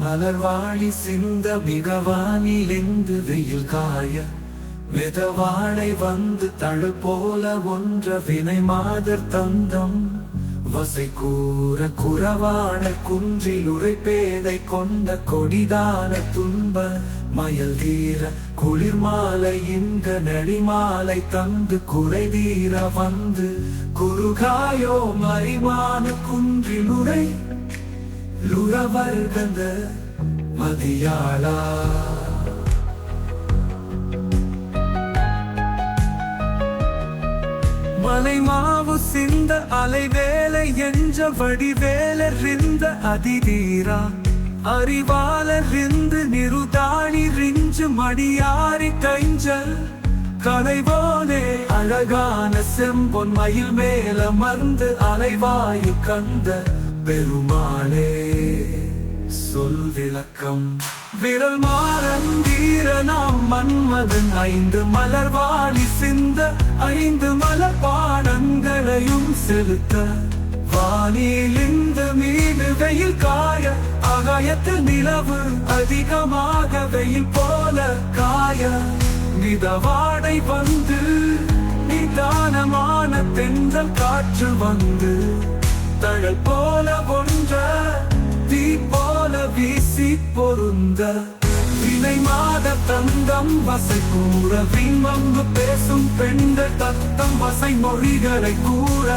மலர்வாழி சிந்த மிகவானிலிருந்து வெயில் காய விதவாழை வந்து தழு போல ஒன்ற வினை மாதர் தந்தம். வசை கூற குறவான குன்றில் உரைப்பேதை கொண்ட கொடிதான துன்ப மயல் தீர குளிர் மாலை இந்த நெடிமாலை தந்து குறை தீர வந்து குறுகாயோ மறிமான குன்றில் உரை லுறவர்கந்த மதியாளா. மலை மாவு சிந்த அலைவேலை என்ற வடிவேலறிந்த அதிதீரா. அறிவாலறிந்து நிருதாணி ரிஞ்சு மடியாரி கைஞ்சல் கலைவோனே அழகான செம்பொன் மயில் மேல மருந்து அலைவாயு கந்த. பெருமாளே சொல் விளக்கம். விரல் மாறன் வீர நாம் மன்மதன் ஐந்து மலர்வாழி சிந்த ஐந்து மலர் பாடங்களையும் செலுத்த. வானிலிந்து மீது வெயில் காய ஆகாயத்தில் நிலவு அதிகமாக வெயில் போல காய. மிதவாடை வந்து நிதானமான தென்றல் காற்று வந்து தழல் போல ஒன்ற தீ போல வீசி பொருந்த வினை மாத தந்தம் வசை கூற விண்மங்கு பேசும் பெண்கள் தத்தம் வசை மொழிகளை கூற.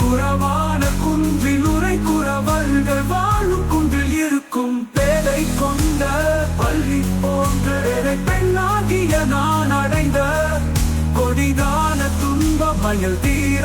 குறவான குன்றில் உரை குறவர்கள் வாழும் குன்றில் இருக்கும் பேரை கொண்ட பள்ளி போன்ற பெண்ணாகிய நான் அடைந்த. கொடிதான துன்ப மயல் தீர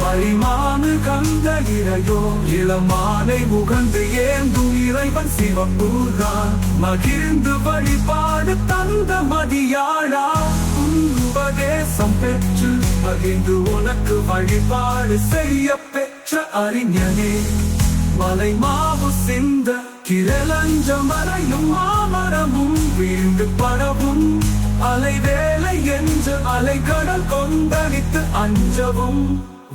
மறிமானு கந்த இறையோ இளமானை முகந்து ஏந்து இறைவன் சிவம்பூர்தான் மகிழ்ந்து வழிபாடு தந்த மதியாழா உபதேசம் பெற்று பகிர்ந்து உனக்கு வழிபாடு செய்ய பெற்ற அறிஞனே. மலை மாவு சிந்த கிரலஞ்ச மறையும் மாமரமும் வீண்டு பரவும். அலை வேலை என்று அலை கடல் கொந்தளித்து அஞ்சவும்.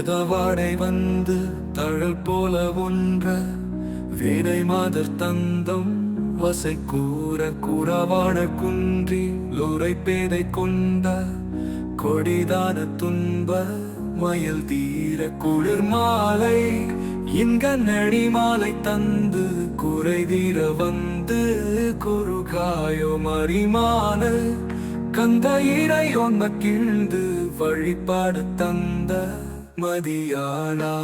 மெதவாடை வந்து தழல் போல ஒன்ற. வீணை மாதர் தந்தம் வசை கூற கூறவான குன்றி. லோரை பேதை கொண்ட கொடிதான துன்ப மயல் தீர குளிர் மாலை. இங்க நடி மாலை தந்து குறை தீர வந்து குறுகாயோ மறிமான. கந்த இறை ஒன்ன கிழ்ந்து வழிபாடு தந்த மதியானா?